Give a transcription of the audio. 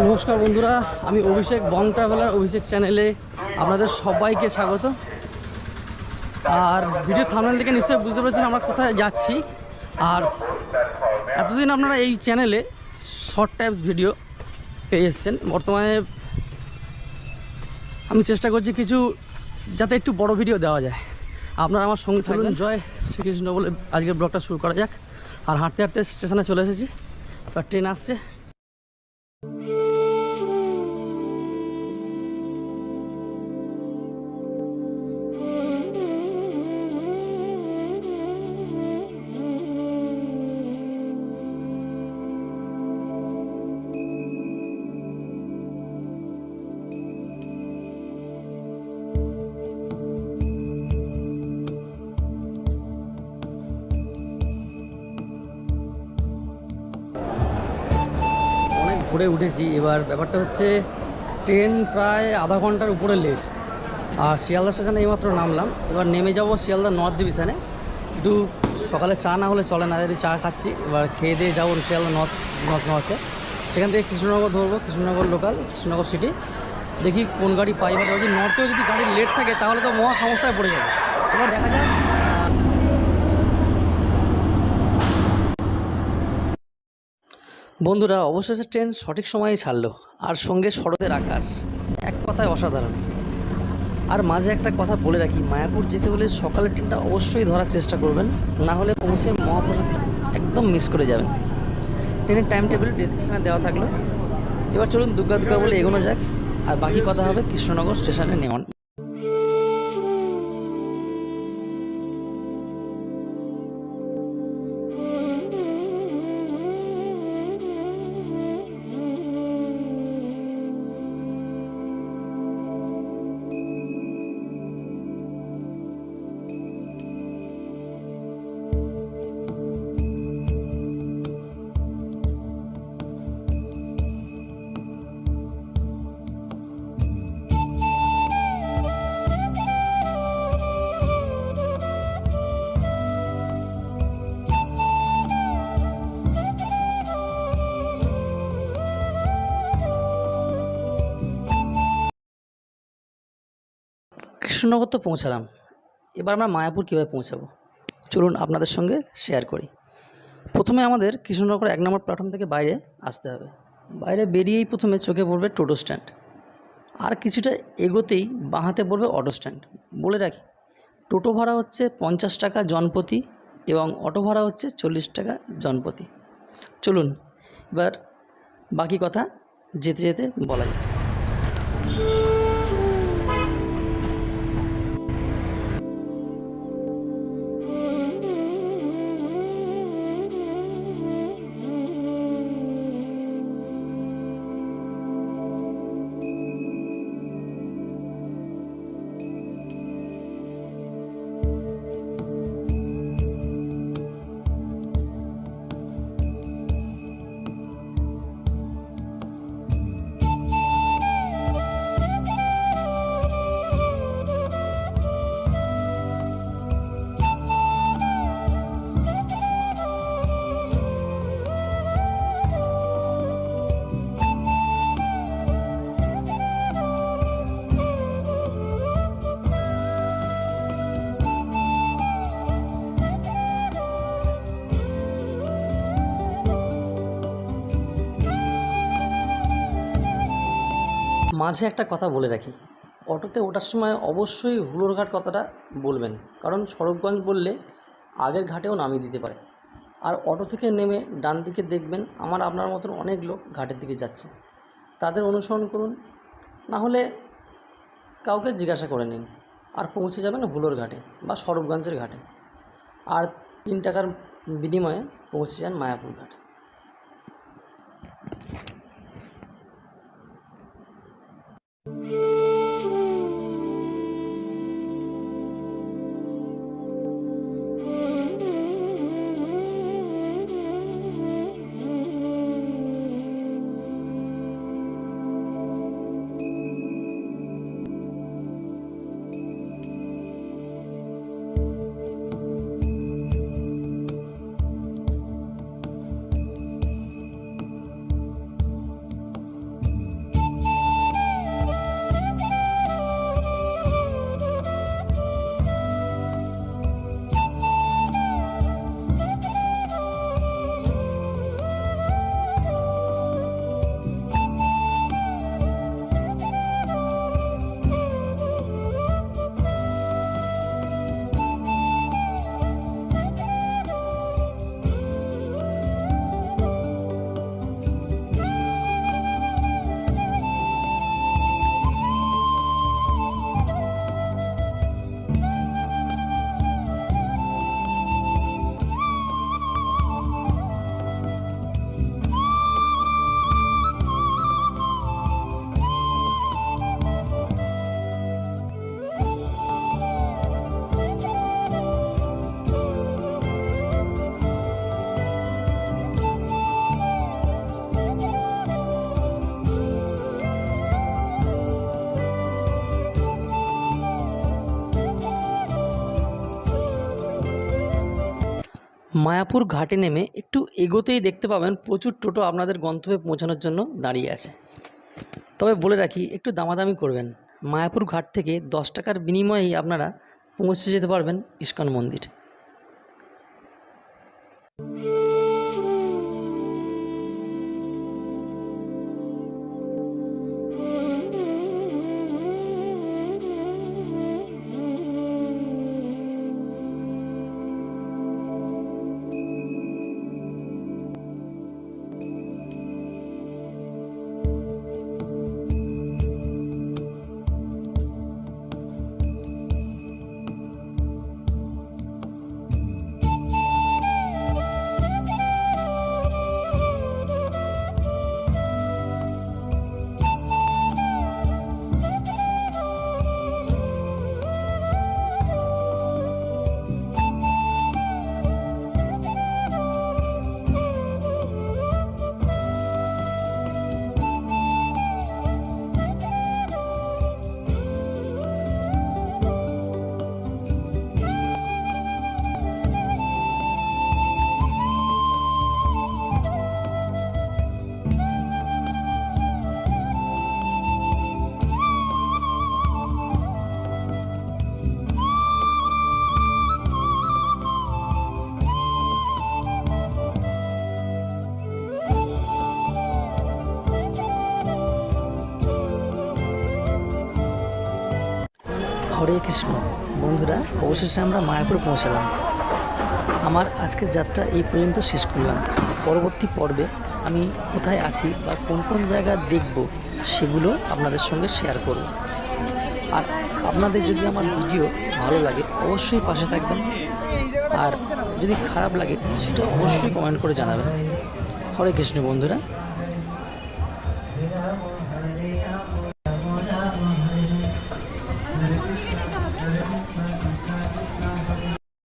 নমস্কার বন্ধুরা আমি অভিষেক বং ট্রাভেলার অভিষেক চ্যানেলে আপনাদের সবাইকে স্বাগত। আর ভিডিও থামনেল থেকে নিশ্চয়ই বুঝতে পেরেছেন আমরা কোথায় যাচ্ছি। আর এতদিন আপনারা এই চ্যানেলে শর্ট টাইপস ভিডিও পেয়ে এসছেন। বর্তমানে আমি চেষ্টা করছি কিছু যাতে একটু বড় ভিডিও দেওয়া যায়। আপনারা আমার সঙ্গে থাকবেন জয় শ্রীকৃষ্ণ বলে আজকের ব্লগটা শুরু করা যাক। আর হাঁটতে হাঁটতে স্টেশনে চলে এসেছি। এবার ট্রেন আসছে। ঘুরে উঠেছি। এবার ব্যাপারটা হচ্ছে, ট্রেন প্রায় আধা ঘণ্টার উপরে লেট আর শিয়ালদা স্টেশনে এইমাত্র নামলাম। এবার নেমে যাব শিয়ালদা নর্থ ডিভিশনে একটু সকালে চা না হলে চলে না, যদি চা খাচ্ছি। এবার খেয়ে দিয়ে যাব শিয়ালদা নর্থ নর্থ নর্থে সেখান থেকে কৃষ্ণনগর ধরবো, কৃষ্ণনগর লোকাল কৃষ্ণনগর সিটি দেখি কোন গাড়ি পাই বা যদি নর্থেও যদি গাড়ি লেট থাকে, তাহলে তো মহা সমস্যায় পড়ে যাবে। এবার দেখা যাক বন্ধুরা, অবশেষে ট্রেন সঠিক সময়ে ছাড়লো, আর সঙ্গে শরতের আকাশ। এক কথায় অসাধারণ। আর মাঝে একটা কথা বলে রাখি, মায়াপুর যেতে হলে সকালের ট্রেনটা অবশ্যই ধরার চেষ্টা করবেন, না হলে পৌঁছে মহাপ্রসাদ একদম মিস করে যাবেন। ট্রেনের টাইম টেবিল ডিসক্রিপশনে দেওয়া থাকল। এবার চলুন দুর্গা দুর্গা বলে এগোনো যাক, আর বাকি কথা হবে কৃষ্ণনগর স্টেশনে নেওয়ান কৃষ্ণনগর তো পৌঁছালাম। এবার আমরা মায়াপুর কীভাবে পৌঁছাবো? চলুন আপনাদের সঙ্গে শেয়ার করি। প্রথমে আমাদের কৃষ্ণনগর এক নম্বর প্ল্যাটফর্ম থেকে বাইরে আসতে হবে। বাইরে বেরিয়েই প্রথমে চোখে পড়বে টোটো স্ট্যান্ড আর কিছুটা এগোতেই বাঁহাতে পড়বে অটো স্ট্যান্ড বলে রাখি, টোটো ভাড়া হচ্ছে পঞ্চাশ টাকা জনপ্রতি এবং অটো ভাড়া হচ্ছে চল্লিশ টাকা জনপ্রতি চলুন, এবার বাকি কথা যেতে যেতে বলা যায় মাঝে একটা কথা বলে রাখি। অটোতে ওঠার সময় অবশ্যই হুলোর ঘাট কথাটা বলবেন, কারণ সড়কগঞ্জ বললে আগের ঘাটেও নামিয়ে দিতে পারে। আর অটো থেকে নেমে ডান দিকে দেখবেন আমার আপনার মতন অনেক লোক ঘাটের দিকে যাচ্ছে। তাদের অনুসরণ করুন, না হলে কাউকে জিজ্ঞাসা করে নিন, আর পৌঁছে যাবেন হুলোর ঘাটে বা সরবগঞ্জের ঘাটে। আর তিন টাকার বিনিময়ে পৌঁছে যান মায়াপুর ঘাটে। মায়াপুর ঘাটে নেমে একটু এগোতেই দেখতে পাবেন প্রচুর টোটো আপনাদের গন্তব্যে পৌঁছানোর জন্য দাঁড়িয়ে আছে। তবে বলে রাখি, একটু দামাদামি করবেন। মায়াপুর ঘাট থেকে দশ টাকার বিনিময়েই আপনারা পৌঁছে যেতে পারবেন ইস্কন মন্দির। হরে কৃষ্ণ। বন্ধুরা, অবশেষে আমরা মায়াপুর পৌঁছালাম। আমার আজকের যাত্রা এই পর্যন্ত শেষ করলাম। পরবর্তী পর্বে আমি কোথায় আছি বা কোন কোন জায়গা দেখব সেগুলো আপনাদের সঙ্গে শেয়ার করব। আর আপনাদের যদি আমার ভিডিও ভালো লাগে, অবশ্যই পাশে থাকবেন। আর যদি খারাপ লাগে, সেটা অবশ্যই কমেন্ট করে জানাবেন। হরে কৃষ্ণ বন্ধুরা।